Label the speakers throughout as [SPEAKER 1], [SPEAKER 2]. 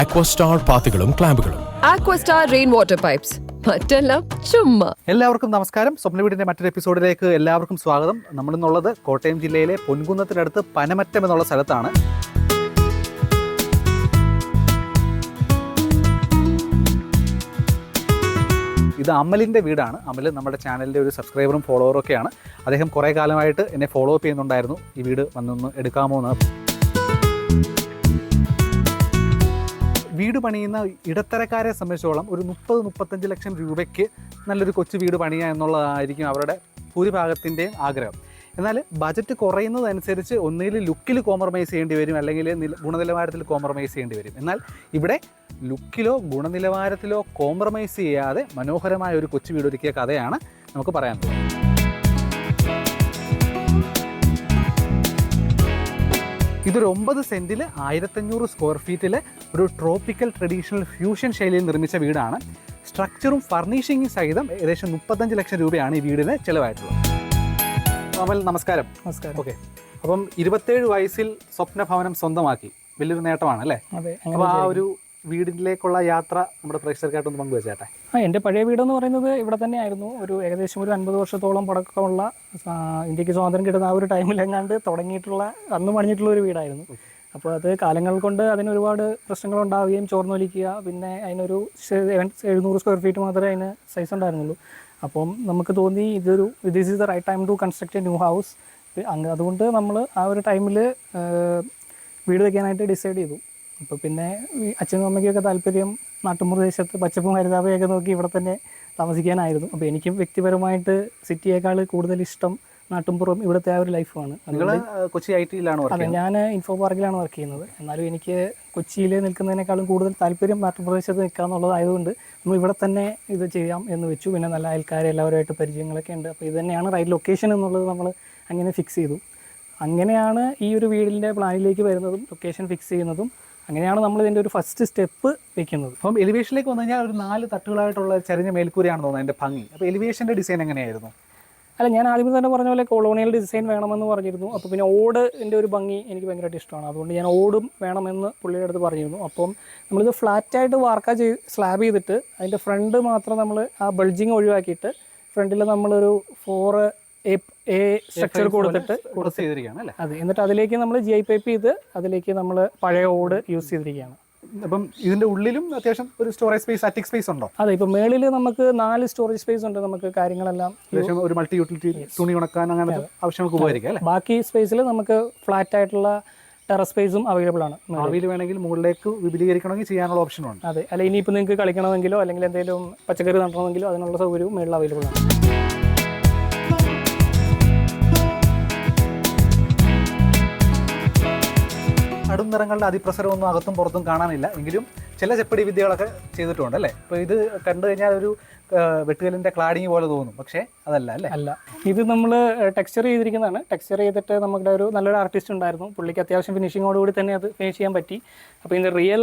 [SPEAKER 1] അക്വസ്റ്റാർ പാത്തുകളും ക്ലാമ്പുകളും.
[SPEAKER 2] Aquastar rain water pipes മറ്റെല്ലാം ചുമ്മാ.
[SPEAKER 3] എല്ലാവർക്കും നമസ്കാരം. സ്വപ്ന വീടിന്റെ മറ്റൊരു എപ്പിസോഡിലേക്ക് എല്ലാവർക്കും സ്വാഗതം. നമ്മളിന്നുള്ളത് കോട്ടയം ജില്ലയിലെ പൊൻകുന്നത്തിനടുത്ത് പനമറ്റം എന്നുള്ള സ്ഥലത്താണ്. ഇത് അമലിന്റെ വീടാണ്. അമൽ നമ്മുടെ ചാനലിന്റെ ഒരു സബ്സ്ക്രൈബറും ഫോളോവറും ഒക്കെയാണ്. അദ്ദേഹം കുറേ കാലമായിട്ട് എന്നെ ഫോളോ അപ്പ് ചെയ്യുന്നുണ്ടായിരുന്നു. ഈ വീട് വന്നൊന്ന് എടുക്കാമോ എന്ന്. വീട് പണിയുന്ന ഇടത്തരക്കാരെ സംബന്ധിച്ചോളം ഒരു മുപ്പത് മുപ്പത്തഞ്ച് ലക്ഷം രൂപയ്ക്ക് നല്ലൊരു കൊച്ചു വീട് പണിയുക എന്നുള്ളതായിരിക്കും അവരുടെ ഭൂരിഭാഗത്തിന്റെയും ആഗ്രഹം. എന്നാൽ ബജറ്റ് കുറയുന്നതനുസരിച്ച് ഒന്നുകിൽ ലുക്കിൽ കോംപ്രമൈസ് ചെയ്യേണ്ടി വരും അല്ലെങ്കിൽ നില- ഗുണനിലവാരത്തിൽ കോംപ്രമൈസ് ചെയ്യേണ്ടി വരും. എന്നാൽ ഇവിടെ ലുക്കിലോ ഗുണനിലവാരത്തിലോ കോംപ്രമൈസ് ചെയ്യാതെ മനോഹരമായ ഒരു കൊച്ചു വീട് ഒരുക്കിയ കഥയാണ് നമുക്ക് പറയാനുള്ളത് ഇതൊരു ഒമ്പത് സെന്റിൽ ആയിരത്തഞ്ഞൂറ് സ്ക്വയർ ഫീറ്റിൽ ഒരു ട്രോപ്പിക്കൽ ട്രഡീഷണൽ ഫ്യൂഷൻ ശൈലിയിൽ നിർമ്മിച്ച വീടാണ്. സ്ട്രക്ചറും ഫർണിഷിങ്ങും സഹിതം ഏകദേശം മുപ്പത്തഞ്ച് ലക്ഷം രൂപയാണ് ഈ വീടിന് ചിലവായിട്ടുള്ളത്. അമൽ നമസ്കാരം.
[SPEAKER 4] നമസ്കാരം.
[SPEAKER 3] ഓക്കെ. അപ്പം ഇരുപത്തേഴ് വയസ്സിൽ സ്വപ്ന ഭവനം സ്വന്തമാക്കി. വലിയൊരു നേട്ടമാണ് അല്ലേ? അപ്പോൾ ആ ഒരു വീടിലേക്കുള്ള യാത്ര നമ്മുടെ പ്രേക്ഷകർക്കായിട്ടൊന്ന് പങ്കുവെച്ചേട്ടെ?
[SPEAKER 4] ആ എന്റെ പഴയ വീടെന്ന് പറയുന്നത് ഇവിടെ തന്നെ ആയിരുന്നു ഒരു ഏകദേശം ഒരു അൻപത് വർഷത്തോളം പടക്കമുള്ള ഇന്ത്യയ്ക്ക് സ്വാതന്ത്ര്യം കിട്ടുന്ന ആ ഒരു ടൈമിലെങ്ങാണ്ട് തുടങ്ങിയിട്ടുള്ള അന്ന് പണിഞ്ഞിട്ടുള്ള ഒരു വീടായിരുന്നു. അപ്പോൾ അത് കാലങ്ങൾ കൊണ്ട് അതിന് ഒരുപാട് പ്രശ്നങ്ങൾ ഉണ്ടാവുകയും ചോർന്നൊലിക്കുക പിന്നെ അതിനൊരു എഴുന്നൂറ് സ്ക്വയർ ഫീറ്റ് മാത്രമേ അതിന് സൈസ് ഉണ്ടായിരുന്നുള്ളൂ. അപ്പം നമുക്ക് തോന്നി ഇതൊരു this is the right time to construct a new house അതുകൊണ്ട് നമ്മൾ ആ ഒരു ടൈമിൽ വീട് വയ്ക്കാനായിട്ട് ഡിസൈഡ് ചെയ്തു. അപ്പോൾ പിന്നെ അച്ഛനും അമ്മയ്ക്കൊക്കെ താല്പര്യം നാട്ടുപ്രദേശത്ത് പച്ചപ്പും ഹരിതാപയൊക്കെ നോക്കി ഇവിടെ തന്നെ താമസിക്കാനായിരുന്നു. അപ്പോൾ എനിക്കും വ്യക്തിപരമായിട്ട് സിറ്റിയേക്കാൾ കൂടുതൽ ഇഷ്ടം നാട്ടുംപുറം ഇവിടുത്തെ ആ ഒരു ലൈഫാണ്
[SPEAKER 3] കൊച്ചി ഐ ടിയിലാണ്
[SPEAKER 4] അതെ ഞാൻ ഇൻഫോ പാർക്കിലാണ് വർക്ക് ചെയ്യുന്നത്. എന്നാലും എനിക്ക് കൊച്ചിയിൽ നിൽക്കുന്നതിനേക്കാളും കൂടുതൽ താല്പര്യം നാട്ടുപ്രദേശത്ത് നിൽക്കുക എന്നുള്ളതായതുകൊണ്ട് നമ്മൾ ഇവിടെ തന്നെ ഇത് ചെയ്യാം എന്ന് വെച്ചു. പിന്നെ നല്ല അയൽക്കാരെ എല്ലാവരുമായിട്ട് പരിചയങ്ങളൊക്കെ ഉണ്ട്. അപ്പോൾ ഇത് തന്നെയാണ് റൈറ്റ് ലൊക്കേഷൻ എന്നുള്ളത് നമ്മൾ അങ്ങനെ ഫിക്സ് ചെയ്തു. അങ്ങനെയാണ് ഈ ഒരു വീടിന്റെ പ്ലാനിലേക്ക് വരുന്നതും ലൊക്കേഷൻ ഫിക്സ് ചെയ്യുന്നതും. അങ്ങനെയാണ് നമ്മൾ ഇതിന്റെ ഒരു ഫസ്റ്റ് സ്റ്റെപ്പ് വെക്കുന്നത്.
[SPEAKER 3] അപ്പം എലിവേഷനിലേക്ക് വന്നു കഴിഞ്ഞാൽ ഒരു നാല് തട്ടുകളായിട്ടുള്ള ചെറിയ മേൽക്കൂരയാണ് തോന്നുന്നത് അതിന്റെ ഭംഗി. അപ്പോൾ എലിവേഷന്റെ ഡിസൈൻ എങ്ങനെയായിരുന്നു?
[SPEAKER 4] അല്ല ഞാൻ ആദ്യം തന്നെ പറഞ്ഞ പോലെ കൊളോണിയൽ ഡിസൈൻ വേണമെന്ന് പറഞ്ഞിരുന്നു. അപ്പോൾ പിന്നെ ഓട് എന്റെ ഒരു ഭംഗി എനിക്ക് ഭയങ്കരമായിട്ട് ഇഷ്ടമാണ്. അതുകൊണ്ട് ഞാൻ ഓടും വേണമെന്ന് പുള്ളിയുടെ അടുത്ത് പറഞ്ഞിരുന്നു. അപ്പം നമ്മളിത് ഫ്ലാറ്റായിട്ട് വാർക്ക ചെയ്ത് സ്ലാബ് ചെയ്തിട്ട് അതിന്റെ ഫ്രണ്ട് മാത്രം നമ്മൾ ആ ബൾജിങ് ഒഴിവാക്കിയിട്ട് ഫ്രണ്ടിൽ നമ്മളൊരു എ സ്ട്രക്ചർ കൊടുത്തിട്ട്
[SPEAKER 3] കൊടുത്ത് ചെയ്തിരിക്കുകയാണ് അല്ലേ?
[SPEAKER 4] അതെ എന്നിട്ട് അതിലേക്ക് നമ്മൾ ജി ഐ പൈപ്പ് ചെയ്ത് അതിലേക്ക് നമ്മൾ പഴയ ഓട് യൂസ് ചെയ്തിരിക്കുകയാണ്.
[SPEAKER 3] അപ്പം ഇതിന്റെ ഉള്ളിലും അത്യാവശ്യം ഒരു സ്റ്റോറേജ് സ്പേസ് അറ്റിക് സ്പേസ് ഉണ്ടോ?
[SPEAKER 4] അതെ ഇപ്പൊ മേളിൽ നമുക്ക് നാല് സ്റ്റോറേജ് സ്പേസ് ഉണ്ട് നമുക്ക് കാര്യങ്ങളെല്ലാം.
[SPEAKER 3] ഒരു മൾട്ടി യൂട്ടിലിറ്റി തുണി ഉണക്കാൻ അങ്ങനെ ആവശ്യങ്ങൾക്ക് ഉപകരിക്കാം
[SPEAKER 4] ബാക്കി സ്പേസിൽ നമുക്ക് ഫ്ലാറ്റ് ആയിട്ടുള്ള ടെറസ് സ്പേസും അവൈലബിൾ ആണ്
[SPEAKER 3] ഭാവിയിൽ വേണമെങ്കിൽ മുകളിലേക്ക് വിപുലീകരിക്കണമെങ്കിൽ ചെയ്യാനുള്ള ഓപ്ഷൻ ഉണ്ട്.
[SPEAKER 4] അതെ അല്ലെങ്കിൽ ഇനിയിപ്പോൾ നിങ്ങൾക്ക് കളിക്കണമെങ്കിലോ അല്ലെങ്കിൽ എന്തെങ്കിലും പച്ചക്കറി നടണമെങ്കിലോ അതിനുള്ള സൗകര്യവും മേളിൽ അവൈലബിൾ ആണ്.
[SPEAKER 3] അടും നിറങ്ങളുടെ അതിപ്രസരമൊന്നും അകത്തും പുറത്തും കാണാനില്ല. എങ്കിലും ചില ചെപ്പടി വിദ്യകളൊക്കെ ചെയ്തിട്ടുണ്ട് അല്ലേ? അപ്പോൾ ഇത് കണ്ടു കഴിഞ്ഞാൽ ഒരു വെട്ടുകലിന്റെ ക്ലാഡിങ് പോലെ തോന്നും. പക്ഷേ അതല്ല അല്ലേ?
[SPEAKER 4] അല്ല. ഇത് നമ്മൾ ടെക്സ്ചർ ചെയ്തിരിക്കുന്നതാണ്. ടെക്സ്ചർ ചെയ്തിട്ട് നമ്മുടെ ഒരു നല്ലൊരു ആർട്ടിസ്റ്റ് ഉണ്ടായിരുന്നു. പുള്ളിക്ക് അത്യാവശ്യം ഫിനിഷിങ്ങോടുകൂടി തന്നെ അത് ഫിനിഷ് ചെയ്യാൻ പറ്റി. അപ്പോൾ ഇതിന്റെ റിയൽ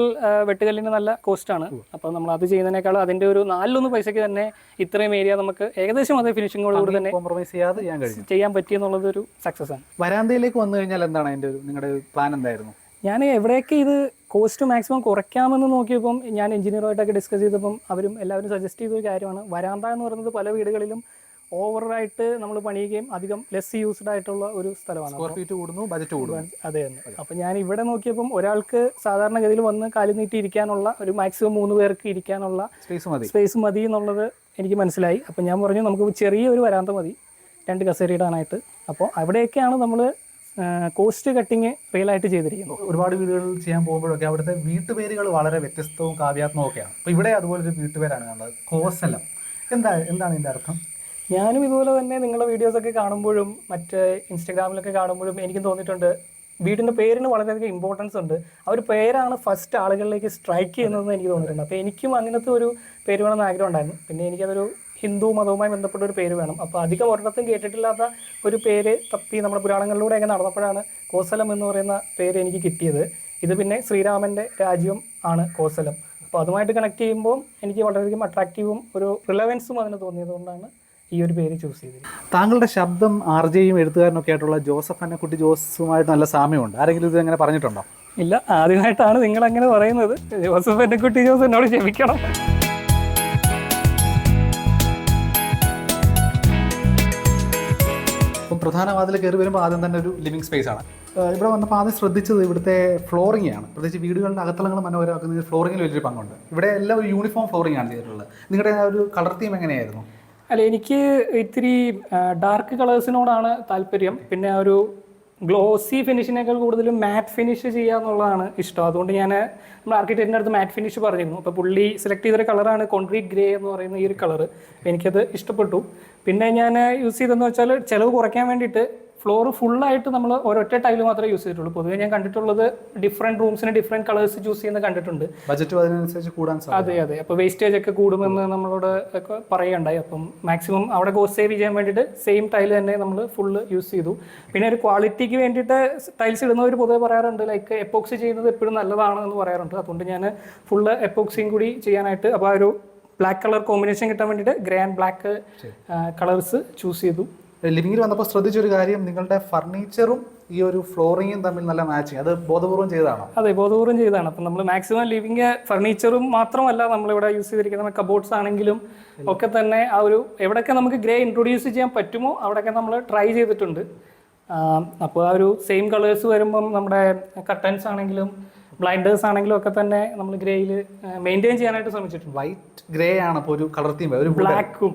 [SPEAKER 4] വെട്ടുകല്ലിന് നല്ല കോസ്റ്റാണ് അപ്പോൾ നമ്മൾ അത് ചെയ്യുന്നതിനേക്കാൾ അതിന്റെ ഒരു നാലിലൊന്ന് പൈസയ്ക്ക് തന്നെ ഇത്രയും ഏരിയ നമുക്ക് ഏകദേശം അതേ ഫിനിഷിങ്ങോട് കൂടി തന്നെ
[SPEAKER 3] കോംപ്രമൈസ് ചെയ്യാതെ ചെയ്യാൻ കഴിഞ്ഞു
[SPEAKER 4] ചെയ്യാൻ പറ്റിയെന്നുള്ളത് ഒരു സക്സസ് ആണ്.
[SPEAKER 3] വരാന്തയിലേക്ക് വന്നു കഴിഞ്ഞാൽ എന്താണ് അതിന്റെ ഒരു നിങ്ങളുടെ പ്ലാൻ എന്തായിരുന്നു?
[SPEAKER 4] ഞാൻ എവിടെയൊക്കെ ഇത് കോസ്റ്റ് മാക്സിമം കുറയ്ക്കാമെന്ന് നോക്കിയപ്പം ഞാൻ എഞ്ചിനീയറുമായിട്ടൊക്കെ ഡിസ്കസ് ചെയ്തപ്പം അവരും എല്ലാവരും സജസ്റ്റ് ചെയ്ത ഒരു കാര്യമാണ്. വരാന്ത എന്ന് പറയുന്നത് പല വീടുകളിലും ഓവറായിട്ട് നമ്മൾ പണിയുകയും അധികം ലെസ് യൂസ്ഡ് ആയിട്ടുള്ള ഒരു സ്ഥലമാണ്.
[SPEAKER 3] സ്ക്വയർ ഫീറ്റ് കൂടുന്നു ബജറ്റ് കൂടുന്നു.
[SPEAKER 4] അതെ തന്നെ. അപ്പം ഞാൻ ഇവിടെ നോക്കിയപ്പം ഒരാൾക്ക് സാധാരണഗതിയിൽ വന്ന് കാലി നീട്ടി ഇരിക്കാനുള്ള ഒരു മാക്സിമം മൂന്ന് പേർക്ക് ഇരിക്കാനുള്ള
[SPEAKER 3] സ്പേസ് മതി.
[SPEAKER 4] സ്പേസ് മതി എന്നുള്ളത് എനിക്ക് മനസ്സിലായി. അപ്പം ഞാൻ പറഞ്ഞു നമുക്ക് ചെറിയ ഒരു വരാന്ത മതി രണ്ട് കസേര ഇടാനായിട്ട് അപ്പോൾ അവിടെയൊക്കെയാണ് നമ്മൾ കോസ്റ്റ് കട്ടിങ് റിയൽ ആയിട്ട് ചെയ്തിരിക്കുന്നു.
[SPEAKER 3] ഒരുപാട് വീടുകളിൽ ചെയ്യാൻ പോകുമ്പോഴൊക്കെ അവിടുത്തെ വീട്ടുപേരുകൾ വളരെ വ്യത്യസ്തവും കാവ്യാത്മകവും ഒക്കെയാണ്. അപ്പോൾ ഇവിടെ അതുപോലെ ഒരു വീട്ടുപേരാണ് കണ്ടത് കോസലം. എന്താ എന്താണ് ഇതിന്റെ അർത്ഥം?
[SPEAKER 4] ഞാനും ഇതുപോലെ തന്നെ നിങ്ങളുടെ വീഡിയോസൊക്കെ കാണുമ്പോഴും മറ്റ് ഇൻസ്റ്റാഗ്രാമിലൊക്കെ കാണുമ്പോഴും എനിക്കും തോന്നിയിട്ടുണ്ട് വീടിന്റെ പേരിന് വളരെയധികം ഇമ്പോർട്ടൻസ് ഉണ്ട്. ആ ഒരു പേരാണ് ഫസ്റ്റ് ആളുകളിലേക്ക് സ്ട്രൈക്ക് ചെയ്യുന്നതെന്ന് എനിക്ക് തോന്നിയിട്ടുണ്ട്. അപ്പോൾ എനിക്കും അങ്ങനത്തെ ഒരു പേര് വേണമെന്ന് ആഗ്രഹം ഉണ്ടായിരുന്നു. പിന്നെ എനിക്കതൊരു ഹിന്ദു മതവുമായി ബന്ധപ്പെട്ട ഒരു പേര് വേണം. അപ്പോൾ അധികം ഒരിടത്തും കേട്ടിട്ടില്ലാത്ത ഒരു പേര് തപ്പി നമ്മുടെ പുരാണങ്ങളിലൂടെ പുരാണങ്ങളിലൂടെയൊക്കെ നടന്നപ്പോഴാണ് കോസലം എന്ന് പറയുന്ന പേര് എനിക്ക് കിട്ടിയത്. ഇത് പിന്നെ ശ്രീരാമന്റെ രാജ്യം ആണ് കോസലം. അപ്പോൾ അതുമായിട്ട് കണക്ട് ചെയ്യുമ്പോൾ എനിക്ക് വളരെയധികം അട്രാക്റ്റീവും ഒരു റിലവൻസും അതിന് തോന്നിയതുകൊണ്ടാണ് ഈ ഒരു പേര് ചൂസ് ചെയ്തത്.
[SPEAKER 3] താങ്കളുടെ ശബ്ദം ആർ ജെയും എഴുത്തുകാരനൊക്കെ ആയിട്ടുള്ള ജോസഫ് അന്നക്കുട്ടി ജോസുമായിട്ട് നല്ല സാമ്യമുണ്ട്. ആരെങ്കിലും ഇത് അങ്ങനെ പറഞ്ഞിട്ടുണ്ടോ?
[SPEAKER 4] ഇല്ല ആദ്യമായിട്ടാണ് നിങ്ങൾ അങ്ങനെ പറയുന്നത്. ജോസഫ് എന്നെ കുട്ടി ജോസ് എന്നോട് ക്ഷമിക്കണം.
[SPEAKER 3] അപ്പം പ്രധാന വാതിൽ കയറി വരുമ്പോൾ ആദ്യം തന്നെ ഒരു ലിവിങ് സ്പേസ് ആണ്. ഇവിടെ വന്നപ്പോൾ ആദ്യം ശ്രദ്ധിച്ചത് ഇവിടുത്തെ ഫ്ലോറിംഗ് ആണ്. പ്രത്യേകിച്ച് വീടുകളുടെ അകത്തളങ്ങൾ മനോഹരമാക്കുന്നതിൽ ഫ്ലോറിങ്ങിൽ വലിയൊരു പങ്കുണ്ട്. ഇവിടെ എല്ലാം ഒരു യൂണിഫോം ഫ്ലോറിംഗ് ആണ് ചെയ്തിട്ടുള്ളത്. നിങ്ങളുടെ ഒരു കളർ തീം എങ്ങനെയായിരുന്നു?
[SPEAKER 4] അല്ല എനിക്ക് ഇത്തിരി ഡാർക്ക് കളേഴ്സിനോടാണ് താല്പര്യം. പിന്നെ ഒരു ഗ്ലോസി ഫിനിഷിനേക്കാൾ കൂടുതലും മാറ്റ് ഫിനിഷ് ചെയ്യുക എന്നുള്ളതാണ് ഇഷ്ടം. അതുകൊണ്ട് ഞാൻ നമ്മൾ ആർക്കിടെക്റ്റിന്റെ അടുത്ത് മാറ്റ് ഫിനിഷ് പറഞ്ഞിരുന്നു. അപ്പോൾ പുള്ളി സെലക്ട് ചെയ്തൊരു കളറാണ് കോൺക്രീറ്റ് ഗ്രേ എന്ന് പറയുന്ന ഈ ഒരു കളർ എനിക്കത് ഇഷ്ടപ്പെട്ടു. പിന്നെ ഞാൻ യൂസ് ചെയ്തതെന്ന് വെച്ചാൽ ചിലവ് കുറയ്ക്കാൻ വേണ്ടിയിട്ട് ഫ്ലോർ ഫുള്ളായിട്ട് നമ്മൾ ഒരൊറ്റ ടൈൽ മാത്രമേ യൂസ് ചെയ്തിട്ടുള്ളൂ. പൊതുവേ ഞാൻ കണ്ടിട്ടുള്ളത് ഡിഫറെന്റ് റൂംസിന് ഡിഫറെന്റ് കളേഴ്സ് ചൂസ് ചെയ്യുന്നത് കണ്ടിട്ടുണ്ട്.
[SPEAKER 3] ബഡ്ജറ്റ് അതിനനുസരിച്ച് കൂടാൻ
[SPEAKER 4] അതെ അതെ. അപ്പോൾ വേസ്റ്റേജ് ഒക്കെ കൂടുമെന്ന് നമ്മളോട് ഒക്കെ പറയുകയുണ്ടായി അപ്പം മാക്സിമം അവിടെ കോസ്റ്റ് സേവ് ചെയ്യാൻ വേണ്ടിയിട്ട് സെയിം ടൈൽ തന്നെ നമ്മൾ ഫുള്ള് യൂസ് ചെയ്തു. പിന്നെ ഒരു ക്വാളിറ്റിക്ക് വേണ്ടിയിട്ട് ടൈൽസ് ഇടുന്നവർ പൊതുവെ പറയാറുണ്ട് ലൈക്ക് എപ്പോക്സി ചെയ്യുന്നത് എപ്പോഴും നല്ലതാണ് എന്ന് പറയാറുണ്ട്. അതുകൊണ്ട് ഞാൻ ഫുള്ള് എപ്പോക്സിയും കൂടി ചെയ്യാനായിട്ട് അപ്പോൾ ആ ഒരു ബ്ലാക്ക് കളർ കോമ്പിനേഷൻ കിട്ടാൻ വേണ്ടിയിട്ട് grey and black colours choose ചെയ്തു.
[SPEAKER 3] ലിവിംഗിൽ വന്നപ്പോൾ ശ്രദ്ധിച്ചൊരു കാര്യം നിങ്ങളുടെ ഫർണിച്ചറും ഈ ഒരു ഫ്ലോറിങ്ങും തമ്മിൽ നല്ല മാച്ചിങ് അത് ബോധപൂർവം ചെയ്തതാണോ?
[SPEAKER 4] അതെ ബോധപൂർവം ചെയ്തതാണ്. അപ്പം നമ്മൾ മാക്സിമം ലിവിങ് ഫർണിച്ചറും മാത്രമല്ല നമ്മളിവിടെ യൂസ് ചെയ്തിരിക്കുന്ന കബോർഡ്സ് ആണെങ്കിലും ഒക്കെ തന്നെ ആ ഒരു എവിടെയൊക്കെ നമുക്ക് ഗ്രേ ഇൻട്രൊഡ്യൂസ് ചെയ്യാൻ പറ്റുമോ അവിടെയൊക്കെ നമ്മൾ ട്രൈ ചെയ്തിട്ടുണ്ട്. അപ്പോൾ ആ ഒരു സെയിം കളേഴ്സ് വരുമ്പം നമ്മുടെ കട്ടൻസ് ആണെങ്കിലും ബ്ലൈൻഡേഴ്സ് ആണെങ്കിലും ഒക്കെ തന്നെ നമ്മൾ ഗ്രേയിൽ മെയിന്റെയിൻ ചെയ്യാനായിട്ട് ശ്രമിച്ചിട്ടുണ്ട്.
[SPEAKER 3] വൈറ്റ് ഗ്രേ ആണ് അപ്പോൾ ഒരു കളർ തീം ഒരു
[SPEAKER 4] ബ്ലാക്കും.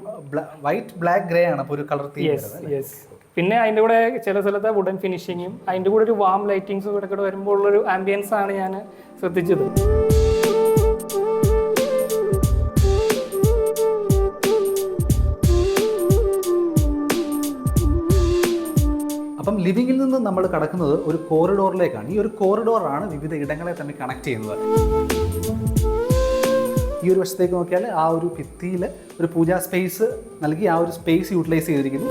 [SPEAKER 3] വൈറ്റ് ബ്ലാക്ക് ഗ്രേ ആണ് അപ്പോൾ ഒരു കളർ തീം
[SPEAKER 4] യെസ് യെസ് പിന്നെ അതിന്റെ കൂടെ ചില സ്ഥലത്തെ വുഡൻ ഫിനിഷിങ്ങും അതിന്റെ കൂടെ ഒരു വാം ലൈറ്റിങ്സും ഇവിടെ കൂടെ വരുമ്പോൾ ഉള്ളൊരു ആംബിയൻസ് ആണ് ഞാൻ ശ്രദ്ധിച്ചത്.
[SPEAKER 3] അപ്പം ലിവിങ്ങിൽ നിന്ന് നമ്മൾ കടക്കുന്നത് ഒരു കോറിഡോറിലേക്കാണ്. ഈ ഒരു കോറിഡോറാണ് വിവിധ ഇടങ്ങളെ തന്നെ കണക്ട് ചെയ്യുന്നത്. ഈ ഒരു വശത്തേക്ക് നോക്കിയാൽ ആ ഒരു ഭിത്തിയിൽ ഒരു പൂജാ സ്പേസ് നൽകി ആ ഒരു സ്പേസ് യൂട്ടിലൈസ് ചെയ്തിരിക്കുന്നു.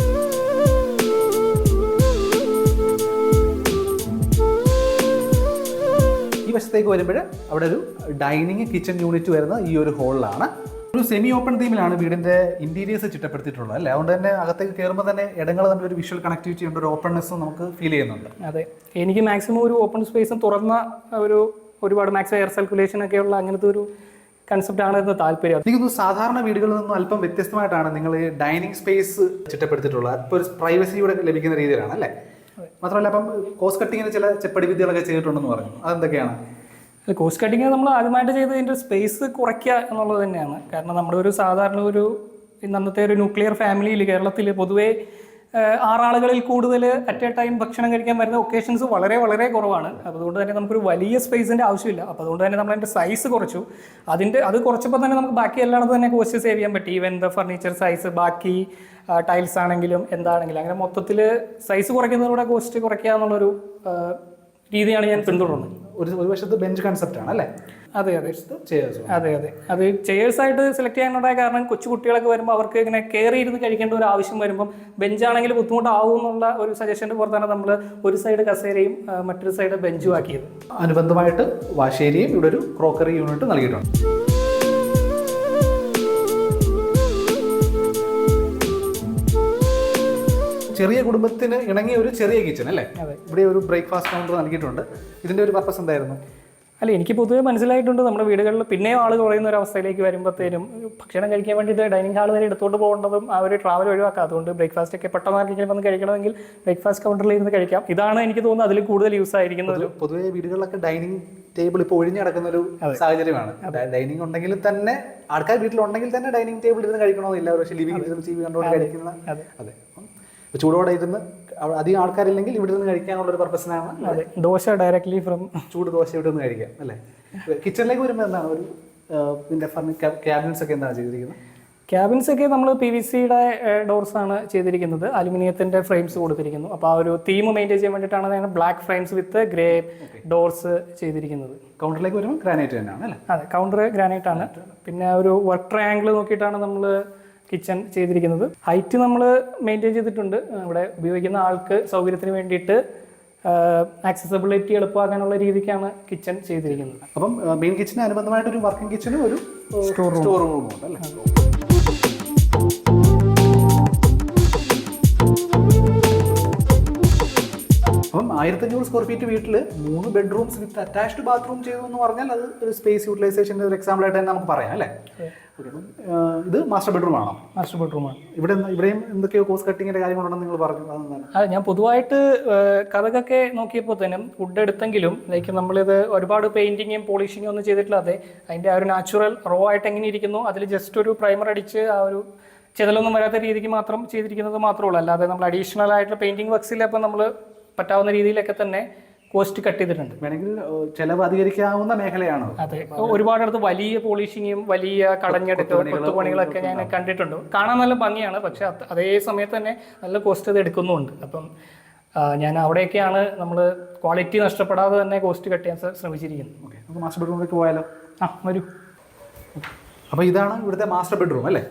[SPEAKER 3] ഈ വശത്തേക്ക് വരുമ്പോൾ അവിടെ ഒരു ഡൈനിങ് കിച്ചൺ യൂണിറ്റ് വരുന്ന ഈ ഒരു ഹോളിലാണ് ഒരു സെമി ഓപ്പൺ തീമിലാണ് വീടിന്റെ ഇന്റീരിയേഴ്സ് ചിട്ടപ്പെടുത്തിയിട്ടുള്ളത് അല്ലേ? അതുകൊണ്ട് തന്നെ അകത്തേക്ക് കയറുമ്പോൾ തന്നെ ഇടങ്ങൾ തമ്മിൽ ഒരു വിഷ്വൽ കണക്ടിവിറ്റി ഉണ്ട് ഒരു ഓപ്പൺനെസ്സും നമുക്ക് ഫീൽ ചെയ്യുന്നുണ്ട്.
[SPEAKER 4] അതെ. എനിക്ക് മാക്സിമം ഒരു ഓപ്പൺ സ്പേസും തുറന്ന ഒരു ഒരുപാട് മാക്സിമം എയർ സർക്കുലേഷൻ ഒക്കെ ഉള്ള അങ്ങനത്തെ ഒരു കൺസെപ്റ്റ് ആണ് എന്ന് താല്പര്യം.
[SPEAKER 3] എനിക്ക് സാധാരണ വീടുകളിൽ നിന്നും അല്പം വ്യത്യസ്തമായിട്ടാണ് നിങ്ങൾ ഡൈനിങ് സ്പേസ് ചിട്ടപ്പെടുത്തിയിട്ടുള്ളത്. അപ്പോൾ ഒരു പ്രൈവസി ലഭിക്കുന്ന രീതിയിലാണ് അല്ലേ? മാത്രമല്ല അപ്പം കോസ്റ്റ് കട്ടിങ്ങിന് ചില ചെപ്പടി വിദ്യകളൊക്കെ ചെയ്തിട്ടുണ്ടെന്ന് പറഞ്ഞു. അതെന്തൊക്കെയാണ്?
[SPEAKER 4] കോസ്റ്റ് കട്ടിങ് നമ്മൾ ആദ്യമായിട്ട് ചെയ്ത് ഇതിന്റെ സ്പേസ് കുറയ്ക്കുക എന്നുള്ളത് തന്നെയാണ്. കാരണം നമ്മുടെ ഒരു സാധാരണ ഒരു ഇന്നത്തെ ഒരു ന്യൂക്ലിയർ ഫാമിലിയിൽ കേരളത്തിൽ പൊതുവേ ആറാളുകളിൽ കൂടുതൽ അറ്റ് എ ടൈം ഭക്ഷണം കഴിക്കാൻ വരുന്ന ഒക്കേഷൻസ് വളരെ വളരെ കുറവാണ്. അതുകൊണ്ട് തന്നെ നമുക്കൊരു വലിയ സ്പേസിന്റെ ആവശ്യമില്ല. അപ്പോൾ അതുകൊണ്ട് തന്നെ നമ്മൾ അതിന്റെ സൈസ് കുറച്ചു. അതിന്റെ അത് കുറച്ചപ്പോൾ തന്നെ നമുക്ക് ബാക്കി എല്ലായിടത്തും തന്നെ കോസ്റ്റ് സേവ് ചെയ്യാൻ പറ്റി. ഈവൻ ദ ഫർണിച്ചർ സൈസ് ബാക്കി ടൈൽസ് ആണെങ്കിലും എന്താണെങ്കിലും. അങ്ങനെ മൊത്തത്തിൽ സൈസ് കുറയ്ക്കുന്നതിലൂടെ കോസ്റ്റ് കുറയ്ക്കുക എന്നുള്ളൊരു രീതിയാണ് ഞാൻ പിന്തുടർന്നത്.
[SPEAKER 3] ഒരു ഒരു വശത്ത് ബെഞ്ച് കൺസെപ്റ്റ് ആണ് അല്ലേ?
[SPEAKER 4] അതെ അതെ.
[SPEAKER 3] ചെയേഴ്സ്
[SPEAKER 4] അതെ അതെ. അത് ചെയേഴ്സ് ആയിട്ട് സെലക്ട് ചെയ്യാനുണ്ടായ കാരണം കൊച്ചു കുട്ടികളൊക്കെ വരുമ്പോൾ അവർക്ക് ഇങ്ങനെ കയറി ഇരുന്ന് കഴിക്കേണ്ട ഒരു ആവശ്യം വരുമ്പം ബെഞ്ചാണെങ്കിൽ ബുദ്ധിമുട്ടാവും എന്നുള്ള ഒരു സജഷന്റെ പുറത്താണ് നമ്മൾ ഒരു സൈഡ് കസേരയും മറ്റൊരു സൈഡ് ബെഞ്ചും ആക്കിയത്.
[SPEAKER 3] അനുബന്ധമായിട്ട് വാശേരിയും ഇവിടെ ഒരു ക്രോക്കറി യൂണിറ്റ് നൽകിയിട്ടുണ്ട്. ചെറിയ കുടുംബത്തിന് ഇണങ്ങിയ ഒരു ചെറിയ കിച്ചൺ അല്ലേ?
[SPEAKER 4] അതെ.
[SPEAKER 3] ഇവിടെ ഒരു ബ്രേക്ക്ഫാസ്റ്റ് കൗണ്ടർ നൽകിയിട്ടുണ്ട്. ഇതിന്റെ ഒരു പർപ്പസ് എന്തായിരുന്നു?
[SPEAKER 4] അല്ല എനിക്ക് പൊതുവെ മനസ്സിലായിട്ടുണ്ട് നമ്മുടെ വീടുകളിൽ പിന്നെയും ആൾ കുറയുന്ന ഒരു അവസ്ഥയിലേക്ക് വരുമ്പോഴത്തേനും ഭക്ഷണം കഴിക്കാൻ വേണ്ടിയിട്ട് ഡൈനിങ് ഹാൾ വരെ എടുത്തുകൊണ്ട് പോകേണ്ടതും ആ ഒരു ട്രാവൽ ഒഴിവാക്കാം. അതുകൊണ്ട് ബ്രേക്ക്ഫാസ്റ്റ് ഒക്കെ പെട്ടെന്ന് ആർക്കെങ്കിലും വന്ന് കഴിക്കണമെങ്കിൽ ബ്രേക്ക്ഫാസ്റ്റ് കൗണ്ടറിൽ ഇരുന്ന് കഴിക്കാം. ഇതാണ് എനിക്ക് തോന്നുന്നത് അതിൽ കൂടുതൽ യൂസ് ആയിരിക്കുന്നത്.
[SPEAKER 3] പൊതുവെ വീടുകളിലൊക്കെ ഡൈനിങ് ടേബിൾ ഇപ്പോൾ ഒഴിഞ്ഞു കിടക്കുന്ന ഒരു സാഹചര്യമാണ്. ഡൈനിങ് ഉണ്ടെങ്കിൽ തന്നെ ആൾക്കാർ വീട്ടിലുണ്ടെങ്കിൽ തന്നെ ഡൈനിങ് ടേബിൾ ഇരുന്ന് കഴിക്കണമെന്നില്ല പക്ഷേ ലിവിംഗ് ടീവി ടി വി കണ്ടുകൊണ്ട് കഴിക്കുന്ന
[SPEAKER 4] അതെ.
[SPEAKER 3] ചൂടോടെ ഇരുന്ന് അധികം ആൾക്കാരില്ലെങ്കിൽ ഇവിടെ നിന്ന് കഴിക്കാനുള്ള ഒരു പർപ്പസിനാണ്
[SPEAKER 4] അതെ ദോശ ഡയറക്ട്ലി ഫ്രം
[SPEAKER 3] ചൂട് ദോശ ഇവിടെ നിന്ന് കഴിക്കാം അല്ലേ? കിച്ചണിലേക്ക് വരുമ്പോൾ എന്താണ്? ഒരു പിന്നെ ഫർണി ഒക്കെ എന്താണ് ചെയ്തിരിക്കുന്നത്?
[SPEAKER 4] ക്യാബിൻസ് ഒക്കെ നമ്മൾ പി വി സിയുടെ ഡോർസ് ആണ് ചെയ്തിരിക്കുന്നത്. അലുമിനിയത്തിന്റെ ഫ്രെയിംസ് കൊടുത്തിരിക്കുന്നു. അപ്പോൾ ആ ഒരു തീം മെയിന്റെയിൻ ചെയ്യാൻ വേണ്ടിയിട്ടാണ് ഞാൻ black frames with grey doors ചെയ്തിരിക്കുന്നത്.
[SPEAKER 3] കൗണ്ടറിലേക്ക് വരുമ്പോൾ ഗ്രാനൈറ്റ് തന്നെയാണ് അല്ലേ?
[SPEAKER 4] അതെ കൗണ്ടർ ഗ്രാനൈറ്റ് ആണ്. പിന്നെ ഒരു വർക്ക് ട്രയാങ്കിൾ നോക്കിയിട്ടാണ് നമ്മൾ കിച്ചൺ ചെയ്തിരിക്കുന്നത്. ഹൈറ്റ് നമ്മൾ മെയിന്റെയിൻ ചെയ്തിട്ടുണ്ട്. ഇവിടെ ഉപയോഗിക്കുന്ന ആൾക്ക് സൗകര്യത്തിന് വേണ്ടിയിട്ട് ആക്സസബിലിറ്റി എളുപ്പമാക്കാനുള്ള രീതിക്കാണ് കിച്ചൺ ചെയ്തിരിക്കുന്നത്.
[SPEAKER 3] അപ്പം മെയിൻ കിച്ചന് അനുബന്ധമായിട്ട് ഒരു വർക്കിംഗ് കിച്ചനും ഒരു സ്റ്റോർ റൂമും ഉണ്ട് അല്ലേ? അപ്പം ആയിരത്തഞ്ഞൂറ് സ്ക്വയർ ഫീറ്റ് വീട്ടിൽ മൂന്ന് ബെഡ്റൂംസ് വിത്ത് അറ്റാച്ച്ഡ് ബാത്റൂം ചെയ്തു എന്ന് പറഞ്ഞാൽ അത് ഒരു സ്പേസ് യൂട്ടിലൈസേഷന്റെ ഒരു എക്സാമ്പിൾ ആയിട്ട് തന്നെ നമുക്ക് പറയാം അല്ലേ? ഓക്കെ അപ്പം ആ, ഇത് മാസ്റ്റർ ബെഡ്റൂം ആണോ?
[SPEAKER 4] മാസ്റ്റർ ബെഡ്റൂമാണ്
[SPEAKER 3] ഇവിടെ ഇവിടെയും എന്തൊക്കെയോ കോസ്റ്റ് കട്ടിങ്ങിന്റെ കാര്യങ്ങളുണ്ടെന്ന് നിങ്ങൾ പറഞ്ഞു അതെന്താണ്?
[SPEAKER 4] അതെ ഞാൻ പൊതുവായിട്ട് കഥകൊക്കെ നോക്കിയപ്പോൾ തന്നെ വുഡ് എടുത്തെങ്കിലും ലൈക്ക് നമ്മളിത് ഒരുപാട് പെയിന്റിങ്ങും പോളിഷിങ്ങും ഒന്നും ചെയ്തിട്ടില്ല അതെ അതിന്റെ ആ ഒരു നാച്ചുറൽ റോ ആയിട്ട് എങ്ങനെ ഇരിക്കുന്നു അതിൽ ജസ്റ്റ് ഒരു പ്രൈമർ അടിച്ച് ആ ഒരു ചെതലൊന്നും വരാത്ത രീതിക്ക് മാത്രം ചെയ്തിരിക്കുന്നത് മാത്രമേ ഉള്ളൂ. അല്ലാതെ നമ്മൾ അഡീഷണൽ ആയിട്ടുള്ള പെയിന്റിംഗ് വർക്ക്സിൽ അപ്പം നമ്മൾ പറ്റാവുന്ന രീതിയിലൊക്കെ തന്നെ കോസ്റ്റ് കട്ട് ചെയ്തിട്ടുണ്ട്.
[SPEAKER 3] വേണമെങ്കിൽ ചെലവ് അധികരിക്കാവുന്ന മേഖലയാണ്
[SPEAKER 4] അതെ. ഒരുപാടടുത്ത് വലിയ പോളിഷിങ്ങും വലിയ കടഞ്ഞെടുത്ത് കൊത്തുപണികളൊക്കെ ഞാൻ കണ്ടിട്ടുണ്ട്. കാണാൻ നല്ല ഭംഗിയാണ്. പക്ഷെ അതേ സമയത്ത് തന്നെ നല്ല കോസ്റ്റ് അത് എടുക്കുന്നുമുണ്ട്. അപ്പം ഞാൻ അവിടെയൊക്കെയാണ് നമ്മൾ ക്വാളിറ്റി നഷ്ടപ്പെടാതെ തന്നെ കോസ്റ്റ് കട്ട് ചെയ്യാൻ ശ്രമിച്ചിരിക്കുന്നു ശ്രമിച്ചിരിക്കുന്നത്.
[SPEAKER 3] ഓക്കെ. നമുക്ക് മാസ്റ്റർ ബെഡ്റൂമിലേക്ക് പോയാലോ?
[SPEAKER 4] ആ വരൂ.
[SPEAKER 3] അപ്പോൾ ഇതാണ് ഇവിടുത്തെ മാസ്റ്റർ ബെഡ്റൂം അല്ലേ?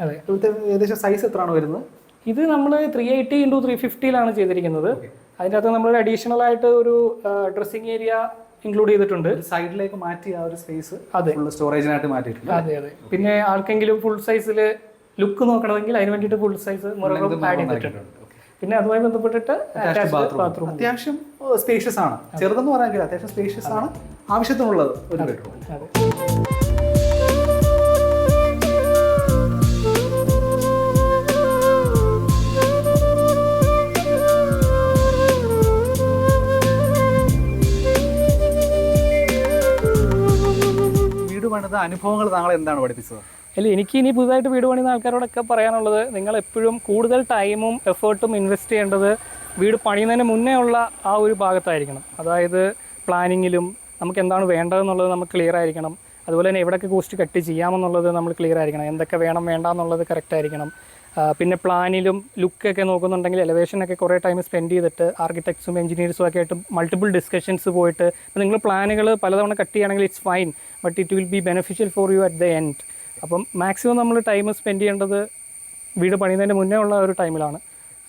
[SPEAKER 4] അതെ.
[SPEAKER 3] ഇവിടുത്തെ ഏകദേശം സൈസ് എത്രയാണ് വരുന്നത്?
[SPEAKER 4] ഇത് നമ്മൾ ത്രീ എയ്റ്റി ഇന്റു ത്രീ ഫിഫ്റ്റിയിലാണ് ചെയ്തിരിക്കുന്നത്. അതിന്റെ അകത്ത് നമ്മൾ അഡീഷണൽ ആയിട്ട് ഒരു ഡ്രസ്സിംഗ് ഏരിയ ഇൻക്ലൂഡ് ചെയ്തിട്ടുണ്ട്.
[SPEAKER 3] സൈഡിലേക്ക് മാറ്റി ആ ഒരു സ്പേസ്
[SPEAKER 4] അതെ.
[SPEAKER 3] ഫുൾ സ്റ്റോറേജിനായിട്ട് മാറ്റിയിട്ടുണ്ട്.
[SPEAKER 4] അതെ അതെ. പിന്നെ ആർക്കെങ്കിലും ഫുൾ സൈസിൽ ലുക്ക് നോക്കണമെങ്കിൽ അതിന് വേണ്ടിയിട്ട് ഫുൾ സൈസ് മുറകളും ആഡ് ചെയ്തിട്ടുണ്ട്. പിന്നെ അതുമായി ബന്ധപ്പെട്ടിട്ട് ബാത്റൂം
[SPEAKER 3] അത്യാവശ്യം സ്പേഷ്യസ് ആണ്. ചെറുതെന്ന് പറയാൻ അത്യാവശ്യം സ്പേഷ്യസ് ആണ്. ആവശ്യത്തിനുള്ളത് ഒരു ബെഡ്റൂം അനുഭവങ്ങൾ താങ്കൾ എന്താണ് പഠിപ്പിച്ചത്?
[SPEAKER 4] അല്ല എനിക്ക് ഇനി പുതുതായിട്ട് വീട് പണിയുന്ന ആൾക്കാരോടൊക്കെ പറയാനുള്ളത് നിങ്ങൾ എപ്പോഴും കൂടുതൽ ടൈമും എഫേർട്ടും ഇൻവെസ്റ്റ് ചെയ്യേണ്ടത് വീട് പണിയുന്നതിന് മുന്നേ ഉള്ള ആ ഒരു ഭാഗത്തായിരിക്കണം. അതായത് പ്ലാനിങ്ങിലും നമുക്ക് എന്താണ് വേണ്ടതെന്നുള്ളത് നമുക്ക് ക്ലിയർ ആയിരിക്കണം. അതുപോലെ തന്നെ എവിടെയൊക്കെ കോസ്റ്റ് കട്ട് ചെയ്യാമെന്നുള്ളത് നമ്മൾ ക്ലിയർ ആയിരിക്കണം. എന്തൊക്കെ വേണം വേണ്ട എന്നുള്ളത് കറക്റ്റ് ആയിരിക്കണം പിന്നെ പ്ലാനിലും ലുക്കൊക്കെ നോക്കുന്നുണ്ടെങ്കിൽ എലവേഷനൊക്കെ കുറേ ടൈം സ്പെൻഡ് ചെയ്തിട്ട് ആർക്കിടെക്ട്സും എഞ്ചിനീയേഴ്സും ഒക്കെ ആയിട്ട് മൾട്ടിപ്പിൾ ഡിസ്കഷൻസ് പോയിട്ട് ഇപ്പോൾ നിങ്ങൾ പ്ലാനുകൾ പലതവണ കട്ട് ചെയ്യുകയാണെങ്കിൽ it's fine but it will be beneficial for you at the end അപ്പം മാക്സിമം നമ്മൾ ടൈം സ്പെൻഡ് ചെയ്യേണ്ടത് വീട് പണിയുന്നതിന് മുന്നേ ഉള്ള ഒരു ടൈമിലാണ്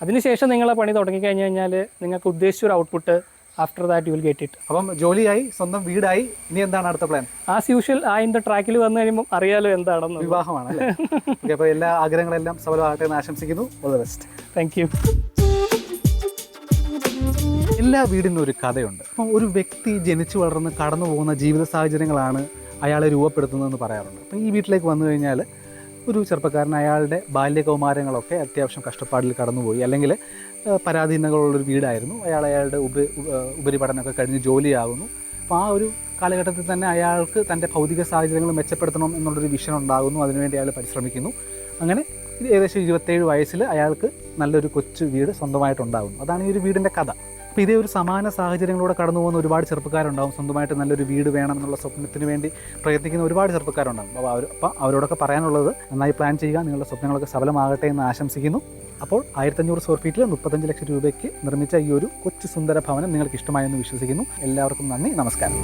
[SPEAKER 4] അതിനുശേഷം നിങ്ങൾ പണി തുടങ്ങിക്കഴിഞ്ഞ് കഴിഞ്ഞാൽ നിങ്ങൾക്ക് ഉദ്ദേശിച്ച ഒരു output after that you will get it
[SPEAKER 3] അപ്പം ജോലിയായി സ്വന്തം വീടായി ഇനി എന്താണ് അടുത്ത പ്ലാൻ
[SPEAKER 4] ആസ് യൂഷ്വൽ ആ ഇന്റെ ട്രാക്കിൽ വന്നു കഴിയുമ്പോൾ അറിയാലോ എന്താണെന്ന്.
[SPEAKER 3] വിവാഹമാണ് അല്ലേ? അപ്പോൾ എല്ലാ ആഗ്രഹങ്ങളെല്ലാം സഫലമാകട്ടെ എന്ന് ആശംസിക്കുന്നു. All the best
[SPEAKER 4] thank you
[SPEAKER 3] എല്ലാ വീടിനും ഒരു കഥയുണ്ട്. അപ്പം ഒരു വ്യക്തി ജനിച്ചു വളർന്ന് കടന്നു പോകുന്ന ജീവിത സാഹചര്യങ്ങളാണ് അയാളെ രൂപപ്പെടുത്തുന്നതെന്ന് പറയാറുണ്ട്. അപ്പം ഈ വീട്ടിലേക്ക് വന്നു കഴിഞ്ഞാൽ ഒരു ചെറുപ്പക്കാരൻ അയാളുടെ ബാല്യകൗമാരങ്ങളൊക്കെ അത്യാവശ്യം കഷ്ടപ്പാടിൽ കടന്നുപോയി. അല്ലെങ്കിൽ പരാധീനതകളുള്ളൊരു വീടായിരുന്നു. അയാൾ അയാളുടെ ഉപ ഉപ- ഉപരിപഠനമൊക്കെ കഴിഞ്ഞ് ജോലിയാകുന്നു അപ്പോൾ ആ ഒരു കാലഘട്ടത്തിൽ തന്നെ അയാൾക്ക് തന്റെ ഭൗതിക സാഹചര്യങ്ങൾ മെച്ചപ്പെടുത്തണം എന്നുള്ളൊരു വിഷൻ ഉണ്ടാകുന്നു. അതിനുവേണ്ടി അയാൾ പരിശ്രമിക്കുന്നു. അങ്ങനെ ഏകദേശം ഇരുപത്തേഴ് വയസ്സിൽ അയാൾക്ക് നല്ലൊരു കൊച്ചു വീട് സ്വന്തമായിട്ടുണ്ടാകുന്നു. അതാണ് ഈ ഒരു വീടിന്റെ കഥ. അപ്പോൾ ഇതേ ഒരു സമാന സാഹചര്യങ്ങളിലൂടെ കടന്നു പോകുന്ന ഒരുപാട് ചെറുപ്പക്കാരുണ്ടാവും. സ്വന്തമായിട്ട് നല്ലൊരു വീട് വേണം എന്നുള്ള സ്വപ്നത്തിന് വേണ്ടി പ്രയത്നിക്കുന്ന ഒരുപാട് ചെറുപ്പക്കാരുണ്ടാവും. അപ്പോൾ അവർ അപ്പോൾ അവരോടൊക്കെ പറയാനുള്ളത് നന്നായി പ്ലാൻ ചെയ്യുക നിങ്ങളുടെ സ്വപ്നങ്ങളൊക്കെ സഫലമാകട്ടെ എന്ന് ആശംസിക്കുന്നു. അപ്പോൾ ആയിരത്തഞ്ഞൂറ് സ്ക്വയർ ഫീറ്റിൽ മുപ്പത്തഞ്ച് ലക്ഷം രൂപയ്ക്ക് നിർമ്മിച്ച ഈ ഒരു കൊച്ചു സുന്ദര ഭവനം നിങ്ങൾക്ക് ഇഷ്ടമായെന്ന് വിശ്വസിക്കുന്നു. എല്ലാവർക്കും നന്ദി നമസ്കാരം.